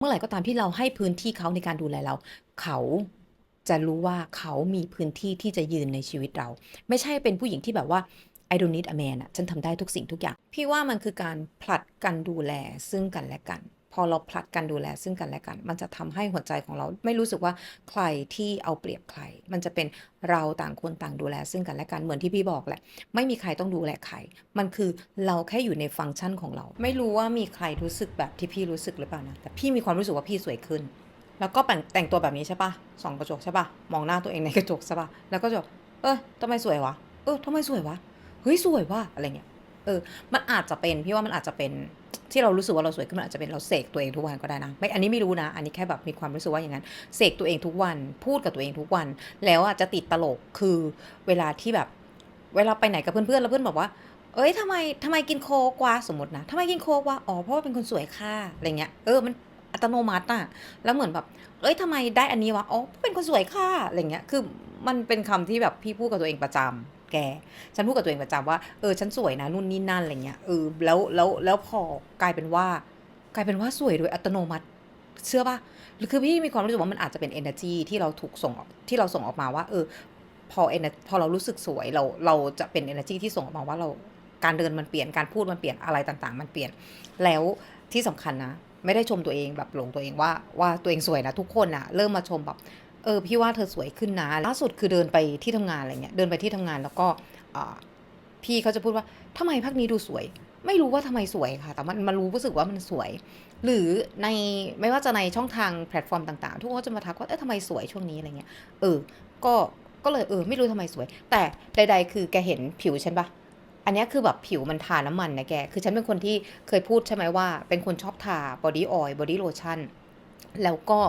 เมื่อไหร่ก็ตามที่เราให้พื้นที่เขาในการดูแลเรา เขาจะรู้ว่าเขามีพื้นที่ที่จะยืนในชีวิตเรา ไม่ใช่เป็นผู้หญิงที่แบบว่า I don't need a man อะฉันทำได้ทุกสิ่งทุกอย่าง พี่ว่ามันคือการผลัดกันดูแลซึ่งกันและกัน พอเราผลัดกันดูแลซึ่งกันและกัน มันจะทำให้หัวใจของเราไม่รู้สึกว่าใครที่เอาเปรียบใคร มันจะเป็นเราต่างคนต่างดูแลซึ่งกันและกัน เหมือนที่พี่บอกแหละ ไม่มีใครต้องดูแลใคร มันคือเราแค่อยู่ในฟังก์ชันของเรา ไม่รู้ว่ามีใครรู้สึกแบบที่พี่รู้สึกหรือเปล่านะ แต่พี่มีความรู้สึกว่าพี่สวยขึ้น แล้วก็แต่งตัวแบบนี้ใช่ปะส่องกระจกใช่ปะมองหน้าตัวเองในกระจกใช่ปะแล้วก็จะเออทำไมสวยวะ เออทำไมสวยวะ เฮ้ยสวยวะ อะไรเงี้ย เออ มันอาจจะเป็น พี่ว่ามันอาจจะเป็น ที่เรารู้สึกว่าเราสวยขึ้นมันอาจจะเป็นเราเสกตัวเองทุกวันก็ได้นะไม่อันนี้ไม่รู้นะ อันนี้แค่แบบมีความรู้สึกว่าอย่างนั้นเสกตัวเองทุกวัน พูดกับตัวเองทุกวัน แล้วอาจจะติดตลกคือเวลาที่แบบ เวลาไปไหนกับเพื่อนๆแล้วเพื่อนบอกว่า เอ้ยทำไมทำไมกินโคกวะสมมตินะทำไมกินโคกวะอ๋อเพราะว่าเป็นคนสวยค่ะอะไรเงี้ยเออมันอัตโนมัติอะแล้วเหมือนแบบ เอ้ยทำไมได้อันนี้วะ อ๋อ เป็นคนสวยค่ะ อะไรเงี้ย คือมันเป็นคำที่แบบพี่พูดกับตัวเองประจำ แก ฉันพูดกับตัวเองประจำว่าเออฉันสวยนะนู่นนี่นั่นอะไรเงี้ยเออแล้วแล้วแล้วพอกลายเป็นว่ากลายเป็นว่าสวยโดยอัตโนมัติเชื่อป่ะหรือคือพี่มีความรู้สึกว่ามันอาจจะเป็น energy ที่เราถูกส่งออกที่เราส่งออกมาว่า เออ พอ ener พอเรารู้สึกสวยเราเราจะเป็น energy ที่ส่งออกมาว่าเราการเดินมันเปลี่ยนการพูดมันเปลี่ยนอะไรต่างๆ มันเปลี่ยน แล้วที่สำคัญนะ ไม่ได้ชมตัวเองแบบหลงตัวเองว่าว่าตัวเองสวยนะทุกคนอะเริ่มมาชมแบบ เออพี่ว่าเธอสวยขึ้นนะล่าสุดคือเดินไปที่ทำงานอะไรเงี้ยเดินไปที่ทำงานแล้วก็พี่เขาจะพูดว่าทำไมพักนี้ดูสวย ไม่รู้ว่าทำไมสวยค่ะ แต่มันมันรู้รู้สึกว่ามันสวย หรือในไม่ว่าจะในช่องทางแพลตฟอร์มต่างๆ ทุกคนจะมาทักว่าเอ๊ะทำไมสวยช่วงนี้อะไรเงี้ยเออ ก็ก็เลยเออไม่รู้ทำไมสวย แต่ใด ๆ คือแกเห็นผิวฉันปะอันนี้คือแบบผิวมันทาน้ำมันนะแก คือฉันเป็นคนที่เคยพูดใช่ไหมว่า เป็นคนชอบทาบอดี้ออยล์บอดี้โลชั่น แล้วก็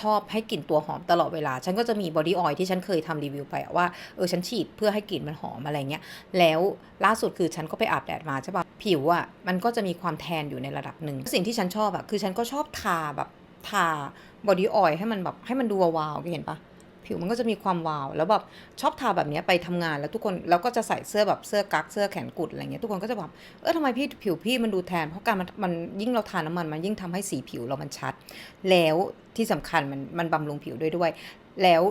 ชอบให้กลิ่นตัวหอมตลอดเวลา ฉันก็จะมีบอดี้ออยล์ที่ฉันเคยทำรีวิวไปว่าเออฉันฉีดเพื่อให้กลิ่นมันหอมอะไรเงี้ย แล้วล่าสุดคือฉันก็ไปอาบแดดมาใช่ปะผิวอะมันก็จะมีความแทนอยู่ในระดับหนึ่ง สิ่งที่ฉันชอบอะคือฉันก็ชอบทาแบบทาบอดี้ออยล์ให้มันแบบให้มันดูวาวๆเห็นปะ ผิวมันก็จะมีความวาว แล้วแบบชอบทาแบบนี้ไปทำงานแล้วทุกคนแล้วก็จะใส่เสื้อแบบเสื้อกั๊กเสื้อแขนกุดอะไรเงี้ยทุกคนก็จะแบบเออทำไมพี่ผิวพี่มันดูแทนเพราะการมันมันยิ่งเราทาน้ำมันมันยิ่งทำให้สีผิวเรามันชัด แล้วที่สำคัญมันมันบำรุงผิวด้วยด้วย แล้ว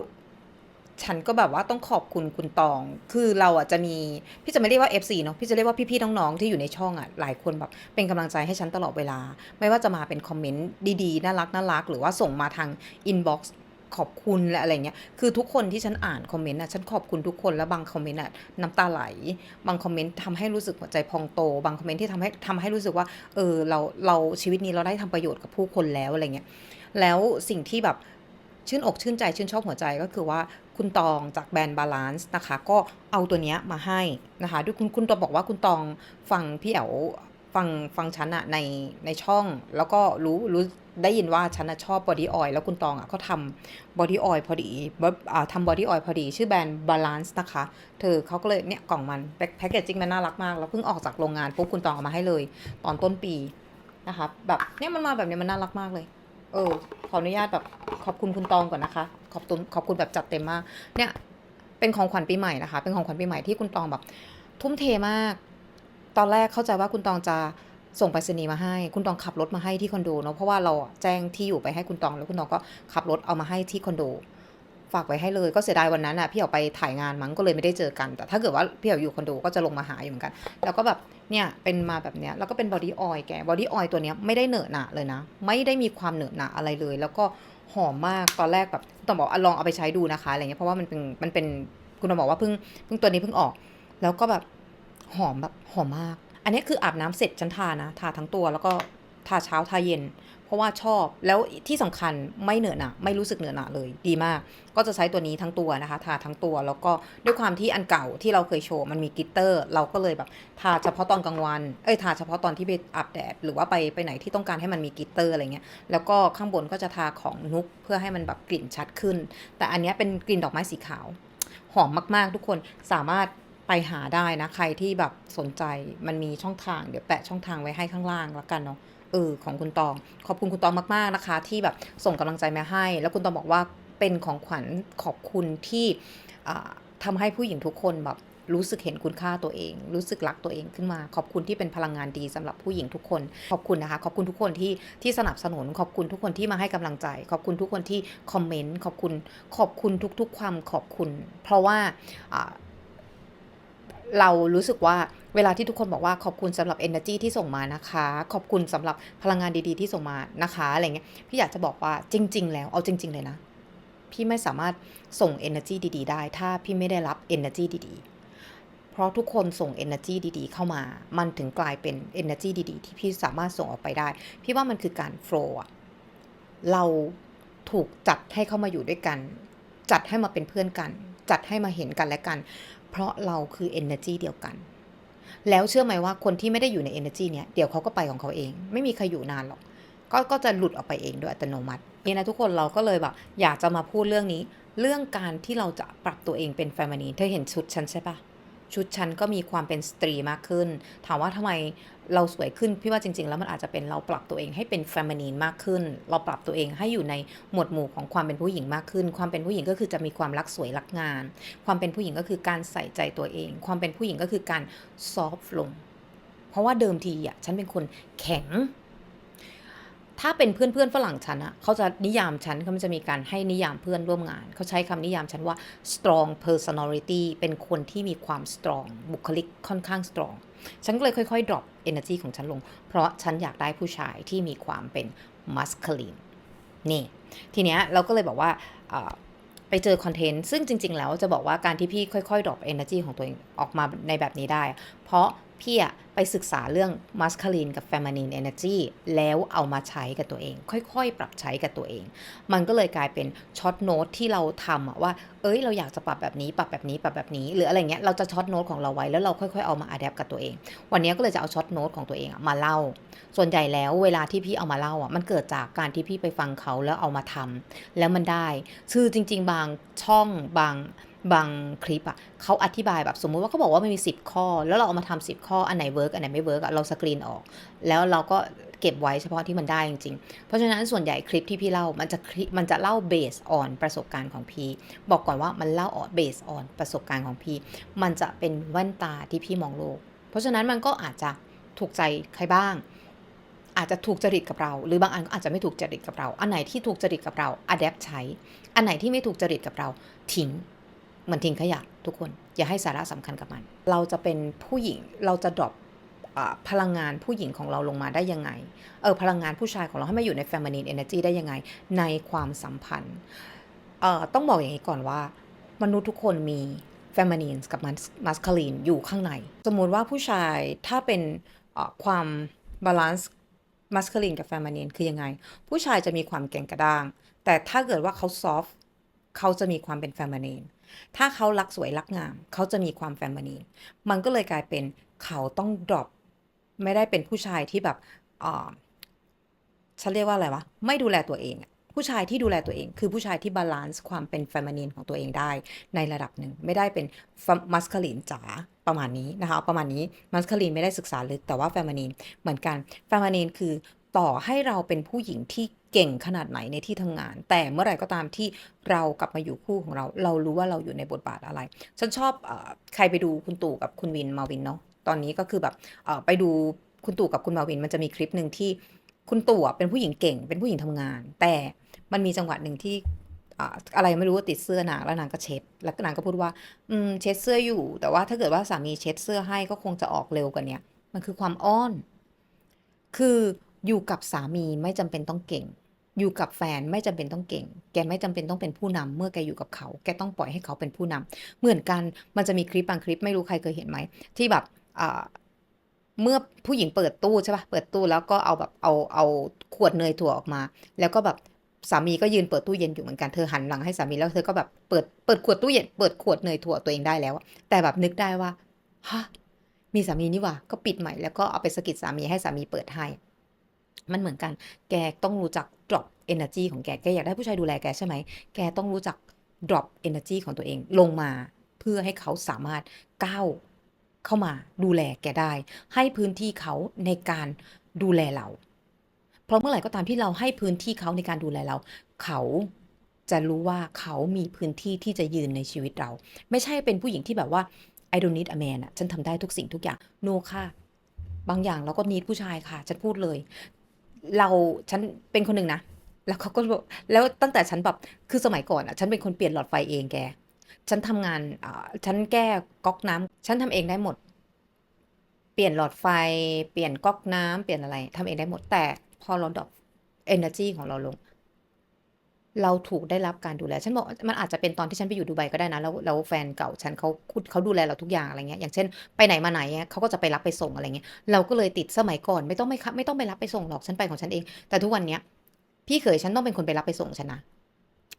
ฉันก็แบบว่าต้องขอบคุณคุณตอง คือเราอะจะมี พี่จะไม่เรียกว่า FC เนาะ พี่จะเรียกว่าพี่ๆน้องๆที่อยู่ในช่องอะ หลายคนแบบเป็นกำลังใจให้ฉันตลอดเวลา ไม่ว่าจะมาเป็นคอมเมนต์ดีๆ น่ารักน่ารัก หรือว่าส่งมาทางอินบ็อกซ์ ขอบคุณและอะไรเงี้ยคือทุกคนที่ฉันอ่านคอมเมนต์อะฉันขอบคุณทุกคนแล้วบางคอมเมนต์อะน้ำตาไหล บางคอมเมนต์ทำให้รู้สึกหัวใจพองโต บางคอมเมนต์ที่ทำให้ทำให้รู้สึกว่าเออเราเราชีวิตนี้เราได้ทำประโยชน์กับผู้คนแล้วอะไรเงี้ยแล้วสิ่งที่แบบชื่นอกชื่นใจชื่นชอบหัวใจก็คือว่าคุณตองจากแบรนด์บาลานซ์นะคะ ก็เอาตัวเนี้ยมาให้นะคะด้วยคุณคุณตองบอกว่าคุณตองฟังพี่เอ๋ว ฟังฟังฉันอะในในช่อง แล้วก็รู้รู้ได้ยินว่าฉันอะชอบบอดี้ออยล์แล้วคุณตองอะก็ทำบอดี้ออยล์พอดีแบบอ่าทำบอดี้ออยล์พอดี ชื่อแบรนด์บาลานซ์นะคะ เธอเขาก็เลยเนี่ยกล่องมันแพ็กแพ็กเกจจิ้งมันน่ารักมาก แล้วเพิ่งออกจากโรงงานปุ๊บคุณตองเอามาให้เลย ตอนต้นปีนะคะแบบเนี่ยมันมาแบบเนี้ยมันน่ารักมากเลย เออ ขออนุญาตแบบขอบคุณคุณตองก่อนนะคะ ขอบคุณขอบคุณแบบจัดเต็มมาก เนี่ยเป็นของขวัญปีใหม่นะคะ เป็นของขวัญปีใหม่ที่คุณตองแบบทุ่มเทมาก ตอนแรกเข้าใจว่าคุณตองจะส่งไปรษณีย์มาให้ คุณตองขับรถมาให้ที่คอนโดเนาะเพราะว่าเราแจ้งที่อยู่ไปให้คุณตองแล้วคุณตองก็ขับรถเอามาให้ที่คอนโด ฝากไว้ให้เลยก็เสียดายวันนั้นอะพี่ออกไปถ่ายงานมั้งก็เลยไม่ได้เจอกัน แต่ถ้าเกิดว่าพี่ออกอยู่คอนโดก็จะลงมาหาอยู่เหมือนกัน แล้วก็แบบเนี่ยเป็นมาแบบเนี้ยแล้วก็เป็นบอดี้ออยล์แกบอดี้ออยล์ตัวเนี้ยไม่ได้เหนอะหนะเลยนะ ไม่ได้มีความเหนอะหนะอะไรเลย แล้วก็หอมมากตอนแรกแบบต้องบอกอลองเอาไปใช้ดูนะคะอะไรเงี้ยเพราะว่ามันเป็นมันเป็นคุณต้องบอกว่าเพิ่งเพิ่งตัวนี้เพิ่งออก แล้วก็แบบ หอมแบบหอมมาก อันนี้คืออาบน้ำเสร็จฉันทานะ ทาทั้งตัวแล้วก็ทาเช้าทาเย็น เพราะว่าชอบแล้วที่สำคัญไม่เหนอะหนะไม่รู้สึกเหนอะหนะเลยดีมาก ก็จะใช้ตัวนี้ทั้งตัวนะคะ ทาทั้งตัวแล้วก็ด้วยความที่อันเก่าที่เราเคยโชว์มันมีกิตเตอร์ เราก็เลยแบบทาเฉพาะตอนกลางวันเอ้ยทาเฉพาะตอนที่ไปอาบแดดหรือว่าไปไปไหนที่ต้องการให้มันมีกิตเตอร์อะไรเงี้ยแล้วก็ข้างบนก็จะทาของนุกเพื่อให้มันแบบกลิ่นชัดขึ้น แต่อันนี้เป็นกลิ่นดอกไม้สีขาว หอมมากๆ ทุกคนสามารถ ไปหาได้นะ ใครที่แบบสนใจมันมีช่องทางเดี๋ยวแปะช่องทางไว้ให้ข้างล่างแล้วกันเนาะเออของคุณตอง ขอบคุณคุณตองมากๆนะคะ ที่แบบส่งกำลังใจมาให้ แล้วคุณตองบอกว่าเป็นของขวัญขอบคุณที่อ่าทำให้ผู้หญิงทุกคนแบบรู้สึกเห็นคุณค่าตัวเอง รู้สึกรักตัวเองขึ้นมา ขอบคุณที่เป็นพลังงานดีสำหรับผู้หญิงทุกคน ขอบคุณนะคะ ขอบคุณทุกคนที่ที่สนับสนุน ขอบคุณทุกคนที่มาให้กำลังใจ ขอบคุณทุกคนที่คอมเมนต์ ขอบคุณ ขอบคุณทุกๆ ความขอบคุณ เพราะว่า เรารู้สึกว่าเวลาที่ทุกคนบอกว่าขอบคุณสำหรับ energy ที่ส่งมานะคะ ขอบคุณสำหรับพลังงานดีๆที่ส่งมานะคะอะไรเงี้ยพี่อยากจะบอกว่าจริง ๆ แล้วเอาจริง ๆ เลยนะ พี่ไม่สามารถส่ง energy ดี ๆ ได้ ถ้าพี่ไม่ได้รับ energy ดี ๆ เพราะทุกคนส่ง energy ดี ๆ เข้ามา มันถึงกลายเป็น energy ดีๆ ที่พี่สามารถส่งออกไปได้ พี่ว่ามันคือการ flow เราถูกจัดให้เข้ามาอยู่ด้วยกัน จัดให้มาเป็นเพื่อนกัน จัดให้มาเห็นกันและกัน เพราะเราคือ energy เดียวกัน แล้วเชื่อไหมว่าคนที่ไม่ได้อยู่ใน energy เนี่ยเดี๋ยวเขาก็ไปของเขาเอง ไม่มีใครอยู่นานหรอกก็ก็จะหลุดออกไปเองโดยอัตโนมัตินี่นะทุกคนเราก็เลยแบบอยากจะมาพูดเรื่องนี้ เรื่องการที่เราจะปรับตัวเองเป็นแฟมินีเธอเห็นชุดฉันใช่ปะ ชุดฉันก็มีความเป็นสตรีมากขึ้น ถามว่าทำไมเราสวยขึ้น พี่ว่าจริง ๆ แล้วมันอาจจะเป็นเราปรับตัวเองให้เป็นแฟมินีนมากขึ้น เราปรับตัวเองให้อยู่ในหมวดหมู่ของความเป็นผู้หญิงมากขึ้น ความเป็นผู้หญิงก็คือจะมีความรักสวยรักงามความเป็นผู้หญิงก็คือการใส่ใจตัวเอง ความเป็นผู้หญิงก็คือการซอฟลง เพราะว่าเดิมทีอะฉันเป็นคนแข็ง ถ้าเป็นเพื่อนเพื่อนฝรั่งฉันอะเขาจะนิยามฉันเขาจะมีการให้นิยามเพื่อนร่วมงาน เขาใช้คำนิยามฉันว่า strong personality เป็นคนที่มีความ strong บุคลิกค่อนข้าง strong ฉันก็เลยค่อยๆ drop energy ของฉันลง เพราะฉันอยากได้ผู้ชายที่มีความเป็น masculine นี่ ทีเนี้ยเราก็เลยบอกว่าไปเจอคอนเทนต์ ซึ่งจริง ๆ แล้วจะบอกว่าการที่พี่ค่อยๆ drop energy ของตัวเองออกมาในแบบนี้ได้ เพราะ พี่อะไปศึกษาเรื่อง masculine กับ feminine energy แล้วเอามาใช้กับตัวเอง ค่อยๆ ปรับใช้กับตัวเอง มันก็เลยกลายเป็นช็อตโน้ตที่เราทำอะว่า เอ้ย เราอยากจะปรับแบบนี้ ปรับแบบนี้ ปรับแบบนี้ หรืออะไรเงี้ย เราจะช็อตโน้ตของเราไว้ แล้วเราค่อยๆ เอามาอัดแอปกับตัวเอง วันนี้ก็เลยจะเอาช็อตโน้ตของตัวเองอะมาเล่า ส่วนใหญ่แล้วเวลาที่พี่เอามาเล่าอะ มันเกิดจากการที่พี่ไปฟังเขาแล้วเอามาทำแล้วมันได้ คือจริง ๆ บางช่องบาง บางคลิปอะเขาอธิบายแบบสมมุติว่าเขาบอกว่ามันมี 10 ข้อ แล้วเราเอามาทำ10 ข้ออันไหนเวิร์กอันไหนไม่เวิร์กอะเราสกรีนออก แล้วเราก็เก็บไว้เฉพาะที่มันได้จริงๆ เพราะฉะนั้นส่วนใหญ่คลิปที่พี่เล่ามันจะมันจะเล่าเบสออนประสบการณ์ของพี่ บอกก่อนว่ามันเล่าออนเบสออนประสบการณ์ของพี่ มันจะเป็นแว่นตาที่พี่มองโลก เพราะฉะนั้นมันก็อาจจะถูกใจใครบ้าง อาจจะถูกจริตกับเรา หรือบางอันก็อาจจะไม่ถูกจริตกับเรา อันไหนที่ถูกจริตกับเราอัดแอปใช้ อันไหนที่ไม่ถูกจริตกับเราทิ้ง มือนทิ้งขยะทุกคน อย่าให้สาระสำคัญกับมัน เราจะเป็นผู้หญิงเราจะดรอปพลังงานผู้หญิงของเราลงมาได้ยังไง เออพลังงานผู้ชายของเราให้มาอยู่ใน feminine energy ได้ยังไง ในความสัมพันธ์เอ่อต้องบอกอย่างนี้ก่อนว่า มนุษย์ทุกคนมี feminine กับ masculine อยู่ข้างใน สมมุติว่าผู้ชายถ้าเป็นความบาลานซ์ masculine กับ feminine คือยังไง ผู้ชายจะมีความเก่งกระด้าง แต่ถ้าเกิดว่าเขา soft เขาจะมีความเป็น feminine ถ้าเขารักสวยรักงาม เขาจะมีความ feminine มันก็เลยกลายเป็นเขาต้อง drop ไม่ได้เป็นผู้ชายที่แบบอ่าฉันเรียกว่าอะไรวะ ไม่ดูแลตัวเอง ผู้ชายที่ดูแลตัวเอง คือผู้ชายที่บาลานซ์ความเป็น feminine ของตัวเองได้ในระดับหนึ่ง ไม่ได้เป็น masculine จ๋าประมาณนี้นะคะประมาณนี้ masculine ไม่ได้ศึกษาลึกแต่ว่า feminine เหมือนกัน feminine คือต่อให้เราเป็นผู้หญิงที่ เก่งขนาดไหนในที่ทำงาน แต่เมื่อไหร่ก็ตามที่เรากลับมาอยู่คู่ของเรา เรารู้ว่าเราอยู่ในบทบาทอะไร ฉันชอบอใครไปดูคุณตู่กับคุณวินมาวินเนาะตอนนี้ก็คือแบบไปดูคุณตู่กับคุณมาวินมันจะมีคลิปหนึ่งที่คุณตู่เป็นผู้หญิงเก่ง เป็นผู้หญิงทำงาน แต่มันมีจังหวะหนึ่งที่อะไรไม่รู้ว่าติดเสื้อนางแล้วนางก็เช็ด แล้วนางก็พูดว่า อืมเช็ดเสื้ออยู่ แต่ว่าถ้าเกิดว่าสามีเช็ดเสื้อให้ก็คงจะออกเร็วกว่านี้มันคือความอ้อน คืออยู่กับสามีไม่จำเป็นต้องเก่ง อยู่กับแฟนไม่จำเป็นต้องเก่ง แกไม่จำเป็นต้องเป็นผู้นำเมื่อแกอยู่กับเขา แกต้องปล่อยให้เขาเป็นผู้นำเหมือนกันมันจะมีคลิปบางคลิปไม่รู้ใครเคยเห็นไหม ที่แบบเมื่อผู้หญิงเปิดตู้ใช่ปะเปิดตู้แล้วก็เอาแบบเอาเอาขวดเนยถั่วออกมา แล้วก็แบบสามีก็ยืนเปิดตู้เย็นอยู่เหมือนกันเธอหันหลังให้สามีแล้วเธอก็แบบเปิดเปิดขวดตู้เย็นเปิดขวดเนยถั่วตัวเองได้แล้ว แต่แบบนึกได้ว่าฮะมีสามีนี่ว่าก็ปิดใหม่แล้วก็เอาไปสะกิดสามีให้สามีเปิดให้ มันเหมือนกัน แกต้องรู้จัก energy ของแก แกอยากได้ผู้ชายดูแลแกใช่ไหม แกต้องรู้จัก drop energy ของตัวเองลงมาเพื่อให้เขาสามารถก้าวเข้ามาดูแลแกได้ ให้พื้นที่เขาในการดูแลเรา เพราะเมื่อไหร่ก็ตามที่เราให้พื้นที่เขาในการดูแลเรา เขาจะรู้ว่าเขามีพื้นที่ที่จะยืนในชีวิตเรา ไม่ใช่เป็นผู้หญิงที่แบบว่า I don't need a man อะฉันทำได้ทุกสิ่งทุกอย่าง no ค่ะ บางอย่างเราก็ need ผู้ชายค่ะ ฉันพูดเลย เรา ฉันเป็นคนหนึ่งนะ แล้วเขาก็บอกแล้วตั้งแต่ฉันแบบคือสมัยก่อนอะ ฉันเป็นคนเปลี่ยนหลอดไฟเองแก ฉันทำงานอ่าฉันแก้ก๊อกน้ำฉันทำเองได้หมด เปลี่ยนหลอดไฟ เปลี่ยนก๊อกน้ำเปลี่ยนอะไรทำเองได้หมด แต่พอเราดรอป energy ของเราลง เราถูกได้รับการดูแล ฉันบอกมันอาจจะเป็นตอนที่ฉันไปอยู่ดูไบก็ได้นะ แล้วแล้วแฟนเก่าฉันเขาเขาดูแลเราทุกอย่างอะไรเงี้ย อย่างเช่น ไปไหนมาไหนเขาก็จะไปรับไปส่งอะไรเงี้ย เราก็เลยติดสมัยก่อน ไม่ต้องไม่ครับไม่ต้องไปรับไปส่งหรอก ฉันไปของฉันเอง แต่ทุกวันเนี้ย พี่เขยฉันต้องเป็นคนไปรับไปส่งฉันนะ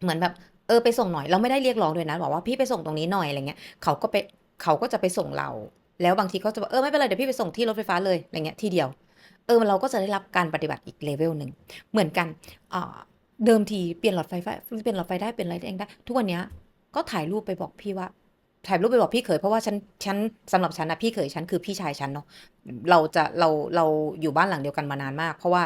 เหมือนแบบเออไปส่งหน่อยเราไม่ได้เรียกร้องด้วยนะบอกว่าพี่ไปส่งตรงนี้หน่อยอะไรเงี้ยเขาก็ไปเขาก็จะไปส่งเรา แล้วบางทีเขาจะบอกเออไม่เป็นไรเดี๋ยวพี่ไปส่งที่รถไฟฟ้าเลยอะไรเงี้ยทีเดียว เออเราก็จะได้รับการปฏิบัติอีกเลเวลหนึ่งเหมือนกันอ่าเดิมทีเปลี่ยนหลอดไฟฟ้าเปลี่ยนหลอดไฟได้เปลี่ยนอะไรเองได้ทุกวันนี้ก็ถ่ายรูปไปบอกพี่ว่าถ่ายรูปไปบอกพี่เขยเพราะว่าฉันฉันสำหรับฉันนะพี่เขยฉันคือพี่ชายฉันเนาะเราจะเราเราอยู่บ้านหลังเดียวกันมานานมาก เพราะว่า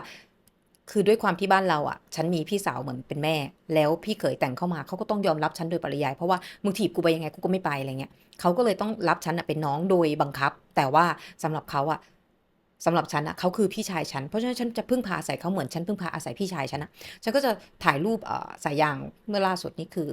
คือด้วยความที่บ้านเราอะ ฉันมีพี่สาวเหมือนเป็นแม่ แล้วพี่เขยแต่งเข้ามาเขาก็ต้องยอมรับฉันโดยปริยาย เพราะว่ามึงถีบกูไปยังไงกูก็ไม่ไปอะไรเงี้ยเขาก็เลยต้องรับฉันอะเป็นน้องโดยบังคับ แต่ว่าสำหรับเขาอะสำหรับฉันอะเขาคือพี่ชายฉัน เพราะฉะนั้นฉันจะพึ่งพาอาศัยเขาเหมือนฉันพึ่งพาอาศัยพี่ชายฉันอะฉันก็จะถ่ายรูปเอ่อสายยางเมื่อล่าสุดนี่คือ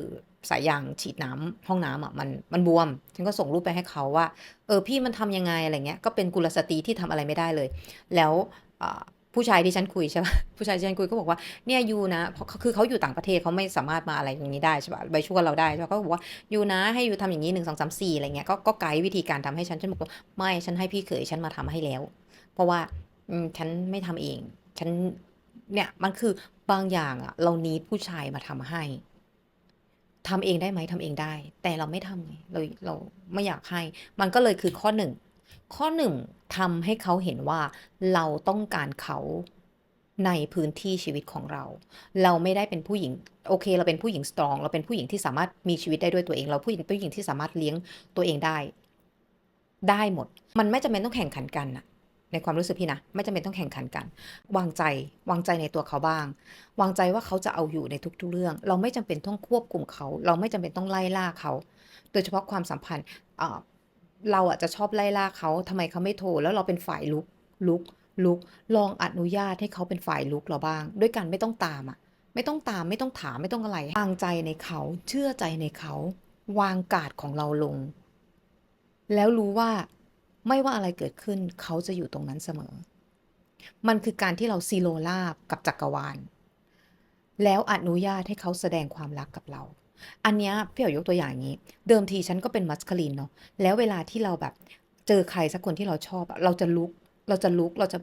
สายยางฉีดน้ำห้องน้ำอะมันมันบวม ฉันก็ส่งรูปไปให้เขาว่า เออพี่มันทำยังไงอะไรเงี้ยก็เป็นกุลสตรีที่ทำอะไรไม่ได้เลย แล้วอ่า ผู้ชายที่ฉันคุยใช่ป่ะผู้ชายที่ฉันคุยก็บอกว่าเนี่ยยูนะคือเขาอยู่ต่างประเทศเขาไม่สามารถมาอะไรอย่างนี้ได้ใช่ป่ะไปช่วยเราได้ใช่ปะเขาก็บอกว่ายูนะให้ยูทำอย่างนี้หนึ่งสองสามสี่อะไรเงี้ยก็ก็ไกด์วิธีการทำให้ฉันฉันบอกว่าไม่ฉันให้พี่เขยฉันมาทำให้แล้ว เพราะว่าอฉันไม่ทำเอง ฉันเนี่ยมันคือบางอย่างอะเรานีดผู้ชายมาทำให้ทำเองได้ไหมทำเองได้ แต่เราไม่ทำไงเราเราไม่อยากให้ มันก็เลยคือข้อหนึ่ง ข้อหนึ่งทำให้เขาเห็นว่าเราต้องการเขาในพื้นที่ชีวิตของเรา เราไม่ได้เป็นผู้หญิงโอเค เราเป็นผู้หญิงสตรอง เราเป็นผู้หญิงที่สามารถมีชีวิตได้ด้วยตัวเอง เราผู้หญิงผู้หญิงที่สามารถเลี้ยงตัวเองได้ ได้หมด มันไม่จำเป็นต้องแข่งขันกันนะในความรู้สึกพี่นะ ไม่จำเป็นต้องแข่งขันกัน วางใจวางใจในตัวเขาบ้าง วางใจว่าเขาจะเอาอยู่ในทุก ๆ เรื่อง เราไม่จำเป็นต้องควบคุมเขา เราไม่จำเป็นต้องไล่ล่าเขา โดยเฉพาะความสัมพันธ์อ่า เราอะจะชอบไล่ล่าเขาทำไมเขาไม่โทร แล้วเราเป็นฝ่ายลุกลุกลุก ลองอนุญาตให้เขาเป็นฝ่ายลุกเราบ้าง ด้วยกันไม่ต้องตามอะไม่ต้องตามไม่ต้องถามไม่ต้องอะไรวางใจในเขาเชื่อใจในเขา วางกาดของเราลง แล้วรู้ว่าไม่ว่าอะไรเกิดขึ้นเขาจะอยู่ตรงนั้นเสมอ มันคือการที่เราซีโรราบกับจักรวาล แล้วอนุญาตให้เขาแสดงความรักกับเรา อันเนี้ยพี่เอายกตัวอย่างงนี้ เดิมทีฉันก็เป็นมัสคลีนเนาะแล้วเวลาที่เราแบบเจอใครสักคนที่เราชอบเราจะลุกเราจะลุกเราจะ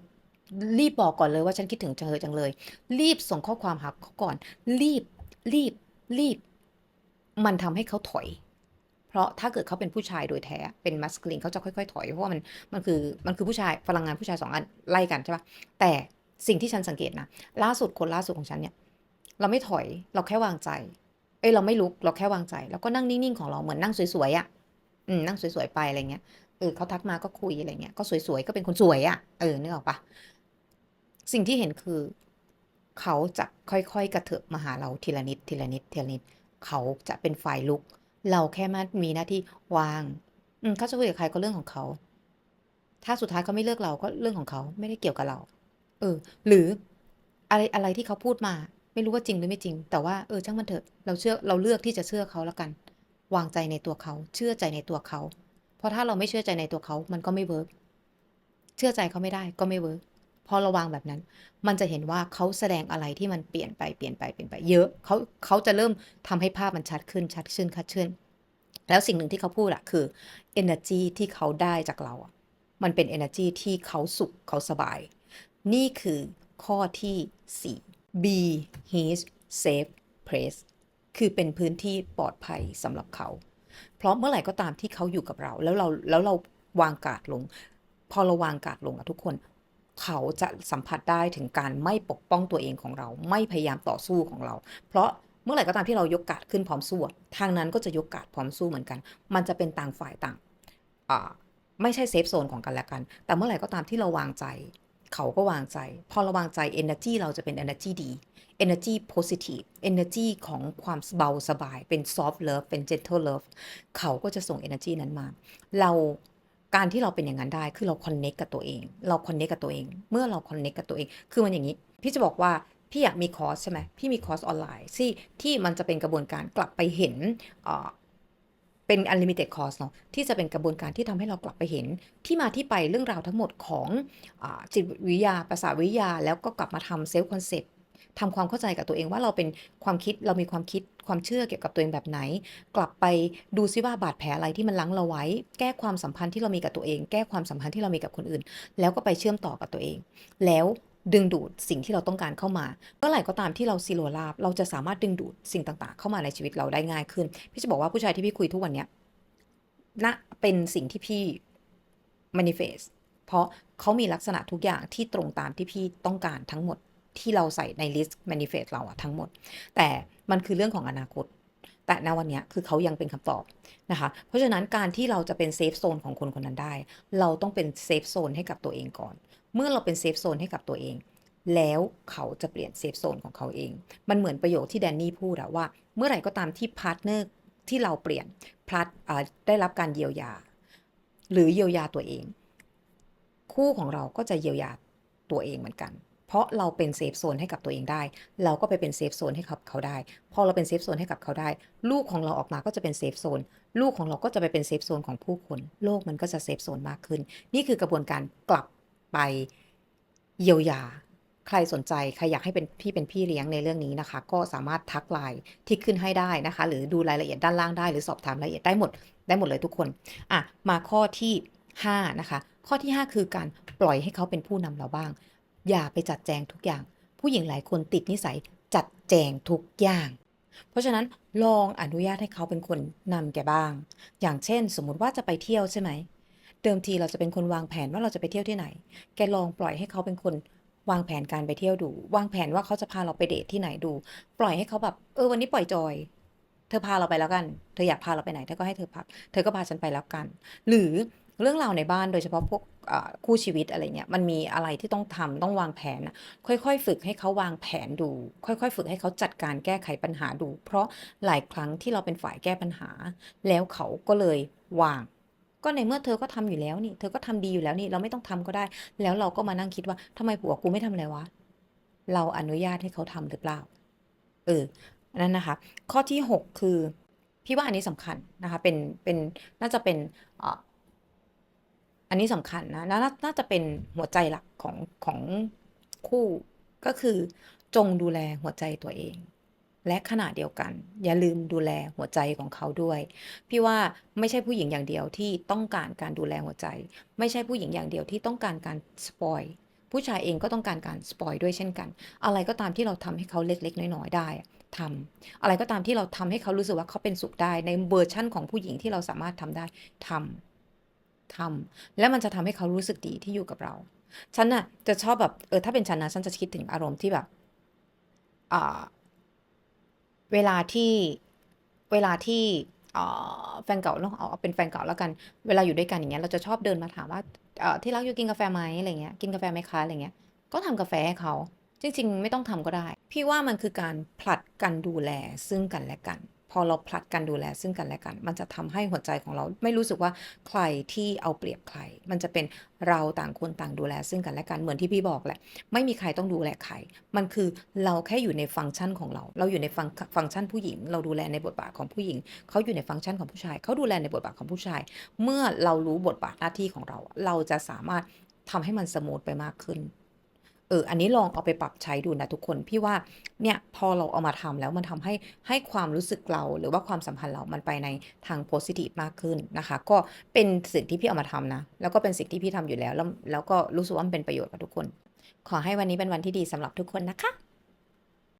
รีบบอกก่อนเลยว่าฉันคิดถึงเธอจังเลย รีบส่งข้อความหาเขาก่อน รีบรีบรีบ มันทำให้เขาถอย เพราะถ้าเกิดเขาเป็นผู้ชายโดยแท้เป็นมัสคลีนเขาจะค่อยๆ ถอยเพราะว่ามันมันคือมันคือผู้ชายพลังงานผู้ชายสองอันไล่กันใช่ปะแต่สิ่งที่ฉันสังเกตนะล่าสุดคนล่าสุดของฉันเนี่ย เราไม่ถอยเราแค่วางใจ อ้ยเราไม่ลุกเราแค่วางใจแล้วก็นั่งนิ่งๆของเราเหมือนนั่งสวยๆอะอืมนั่งสวยๆไปอะไรเงี้ยเออเขาทักมาก็คุยอะไรเงี้ยก็สวยๆก็เป็นคนสวยอะเออนึกออกปะสิ่งที่เห็นคือ เขาจะค่อยๆกระเถิบมาหาเราทีละนิดทีละนิดทีละนิดเขาจะเป็นฝ่ายลุก เราแค่มามีหน้าที่วางอืมเขาจะคุยกับใครก็เรื่องของเขา ถ้าสุดท้ายเขาไม่เลือกเราก็เรื่องของเขาไม่ได้เกี่ยวกับเรา เออ หรืออะไรอะไรที่เขาพูดมา ไม่รู้ว่าจริงหรือไม่จริง แต่ว่าเออช่างมันเถอะ เราเชื่อเราเลือกที่จะเชื่อเขาแล้วกัน วางใจในตัวเขา เชื่อใจในตัวเขา เพราะถ้าเราไม่เชื่อใจในตัวเขา มันก็ไม่เวิร์กเชื่อใจเขาไม่ได้ก็ไม่เวิร์กพอราวางแบบนั้น มันจะเห็นว่าเขาแสดงอะไรที่มันเปลี่ยนไปเปลี่ยนไปเปลี่ยนไปเยอะเขาเขาจะเริ่มทำให้ภาพมันชัดขึ้นชัดขึ้นชัดขึ้น แล้วสิ่งหนึ่งที่เขาพูดอะคือเอเนอร์จีที่เขาได้จากเราอะมันเป็นเอเนอร์จีที่เขาสุขเขาสบาย นี่คือข้อที่4 be his safe place คือเป็นพื้นที่ปลอดภัยสำหรับเขา เพราะเมื่อไหร่ก็ตามที่เขาอยู่กับเรา แล้วเราแล้วเราวางกาดลง พอเราวางกาดลงอะทุกคน เขาจะสัมผัสได้ถึงการไม่ปกป้องตัวเองของเรา ไม่พยายามต่อสู้ของเรา เพราะเมื่อไหร่ก็ตามที่เรายกการ์ดขึ้นพร้อมสู้ทางนั้นก็จะยกการ์ดพร้อมสู้เหมือนกัน มันจะเป็นต่างฝ่ายต่างไม่ใช่เซฟโซนของกันและกัน แต่เมื่อไหร่ก็ตามที่เราวางใจ เขาก็วางใจ พอเราวางใจ energy เราจะเป็น energy ดี energy positive energy ของความเบาสบาย เป็น soft love เป็น gentle love เขาก็จะส่ง energy นั้นมา เราการที่เราเป็นอย่างนั้นได้คือเรา connect กับตัวเอง เรา connect กับตัวเอง เมื่อเรา connect กับตัวเอง คือมันอย่างนี้ พี่จะบอกว่าพี่อยากมีคอร์สใช่ไหมพี่มีคอร์สออนไลน์ที่ที่มันจะเป็นกระบวนการกลับไปเห็น เป็น unlimited course เนาะที่จะเป็นกระบวนการที่ทำให้เรากลับไปเห็นที่มาที่ไปเรื่องราวทั้งหมดของอจิตวิทยาประสาวิทยา แล้วก็กลับมาทำ self concept ทำความเข้าใจกับตัวเองว่าเราเป็นความคิดเรามีความคิดความเชื่อเกี่ยวกับตัวเองแบบไหน กลับไปดูซิว่าบาดแผลอะไรที่มันลั้งเราไว้ แก้ความสัมพันธ์ที่เรามีกับตัวเอง แก้ความสัมพันธ์ที่เรามีกับคนอื่น แล้วก็ไปเชื่อมต่อกับตัวเอง แล้ว ดึงดูดสิ่งที่เราต้องการเข้ามาเมื่อไหร่ก็ตามที่เราซีโรลาบเราจะสามารถดึงดูดสิ่งต่างๆ เข้ามาในชีวิตเราได้ง่ายขึ้น พี่จะบอกว่าผู้ชายที่พี่คุยทุกวันเนี้ยณเป็นสิ่งที่พี่ manifest เพราะเขามีลักษณะทุกอย่างที่ตรงตามที่พี่ต้องการทั้งหมดที่เราใส่ใน list manifest เราอะทั้งหมด แต่มันคือเรื่องของอนาคต แต่ณวันนี้คือเขายังเป็นคำตอบนะคะ เพราะฉะนั้นการที่เราจะเป็นเซฟโซนของคนคนนั้นได้ เราต้องเป็นเซฟโซนให้กับตัวเองก่อน เมื่อเราเป็นเซฟโซนให้กับตัวเอง แล้วเขาจะเปลี่ยนเซฟโซนของเขาเอง มันเหมือนประโยคที่แดนนี่พูดอะว่า เมื่อไหร่ก็ตามที่พาร์ทเนอร์ที่เราเปลี่ยนพลัดได้รับการเยียวยา หรือเยียวยาตัวเอง คู่ของเราก็จะเยียวยาตัวเองเหมือนกัน ราะเราเป็นเซฟโซนให้กับตัวเองได้ เราก็ไปเป็นเซฟโซนให้กับเขาได้ พอเราเป็นเซฟโซนให้กับเขาได้ ลูกของเราออกมาก็จะเป็นเซฟโซน ลูกของเราก็จะไปเป็นเซฟโซนของผู้คน โลกมันก็จะเซฟโซนมากขึ้น นี่คือกระบวนการกลับไปเยียวยา ใครสนใจ ใครอยากให้เป็นพี่เป็นพี่เลี้ยงในเรื่องนี้นะคะ ก็สามารถทักไลน์ที่ขึ้นให้ได้นะคะ หรือดูรายละเอียดด้านล่างได้ หรือสอบถามรายละเอียดได้หมด ได้หมดเลยทุกคน อะ มาข้อที่ 5 นะคะ ข้อที่ 5 คือการปล่อยให้เขาเป็นผู้นำเราบ้าง อย่าไปจัดแจงทุกอย่าง ผู้หญิงหลายคนติดนิสัยจัดแจงทุกอย่าง เพราะฉะนั้นลองอนุญาตให้เขาเป็นคนนำแกบ้าง อย่างเช่น สมมุติว่าจะไปเที่ยวใช่ไหมเดิมทีเราจะเป็นคนวางแผนว่าเราจะไปเที่ยวที่ไหน แกลองปล่อยให้เขาเป็นคนวางแผนการไปเที่ยวดู วางแผนว่าเขาจะพาเราไปเดทที่ไหนดู ปล่อยให้เขาแบบเออวันนี้ปล่อยจอย เธอพาเราไปแล้วกัน เธออยากพาเราไปไหนเธอก็ให้เธอพาเธอก็พาฉันไปแล้วกัน หรือเรื่องราวในบ้านโดยเฉพาะพวก คู่ชีวิตอะไรเงี้ยมันมีอะไรที่ต้องทำต้องวางแผนนะค่อยๆ ฝึกให้เขาวางแผนดู ค่อยๆ ฝึกให้เขาจัดการแก้ไขปัญหาดู เพราะหลายครั้งที่เราเป็นฝ่ายแก้ปัญหา แล้วเขาก็เลยวาง ก็ในเมื่อเธอก็ทำอยู่แล้วนี่เธอก็ทำดีอยู่แล้วนี่เราไม่ต้องทำก็ได้ แล้วเราก็มานั่งคิดว่าทำไมผัวกูไม่ทำอะไรวะเราอนุญาตให้เขาทำหรือเปล่าเออนนั้นนะคะ ข้อที่ 6 คือพี่ว่าอันนี้สำคัญนะคะเป็นเป็นน่าจะเป็น อันนี้สำคัญนะนาน่าน่าจะเป็นหัวใจหลักของของคู่ก็คือจงดูแลหัวใจตัวเอง และขณะเดียวกัน อย่าลืมดูแลหัวใจของเขาด้วย พี่ว่าไม่ใช่ผู้หญิงอย่างเดียวที่ต้องการการดูแลหัวใจ ไม่ใช่ผู้หญิงอย่างเดียวที่ต้องการการสปอยผู้ชายเองก็ต้องการการสปอยด้วยเช่นกัน อะไรก็ตามที่เราทำให้เขาเล็ก ๆ น้อยๆได้ทำอะไรก็ตามที่เราทำให้เขารู้สึกว่าเขาเป็นสุขได้ในเวอร์ชั่นของผู้หญิงที่เราสามารถทำได้ทำ ทำแล้วมันจะทำให้เขารู้สึกดีที่อยู่กับเรา ฉันน่ะจะชอบแบบเออถ้าเป็นฉันนะฉันจะคิดถึงอารมณ์ที่แบบอ่าเวลาที่เวลาที่แฟนเก่าเนาะเอาเอาเป็นแฟนเก่าแล้วกัน เวลาอยู่ด้วยกันอย่างเงี้ยเราจะชอบเดินมาถามว่าที่รักอยู่กินกาแฟไหมอะไรเงี้ยกินกาแฟไหมคะอะไรเงี้ยก็ทำกาแฟให้เขาจริง ๆ ไม่ต้องทำก็ได้ พี่ว่ามันคือการผลัดกันดูแลซึ่งกันและกัน พอเราผลัดกันดูแลซึ่งกันและกัน มันจะทำให้หัวใจของเราไม่รู้สึกว่าใครที่เอาเปรียบใคร มันจะเป็นเราต่างคนต่างดูแลซึ่งกันและกันเหมือนที่พี่บอกแหละ ไม่มีใครต้องดูแลใคร มันคือเราแค่อยู่ในฟังก์ชันของเรา เราอยู่ในฟังฟังก์ชันผู้หญิง เราดูแลในบทบาทของผู้หญิง เขาอยู่ในฟังก์ชันของผู้ชาย เขาดูแลในบทบาทของผู้ชาย เมื่อเรารู้บทบาทหน้าที่ของเรา เราจะสามารถทำให้มันสมูทไปมากขึ้น อออันนี้ลองเอาไปปรับใช้ดูนะทุกคนพี่ว่าเนี่ยพอเราเอามาทำแล้วมันทำให้ให้ความรู้สึกเราหรือว่าความสัมพันธ์เรามันไปในทางโพสิทีฟมากขึ้นนะคะ ก็เป็นสิ่งที่พี่เอามาทำนะ แล้วก็เป็นสิ่งที่พี่ทำอยู่แล้วแล้วแล้วก็รู้สึกว่ามันเป็นประโยชน์กับทุกคน ขอให้วันนี้เป็นวันที่ดีสำหรับทุกคนนะคะ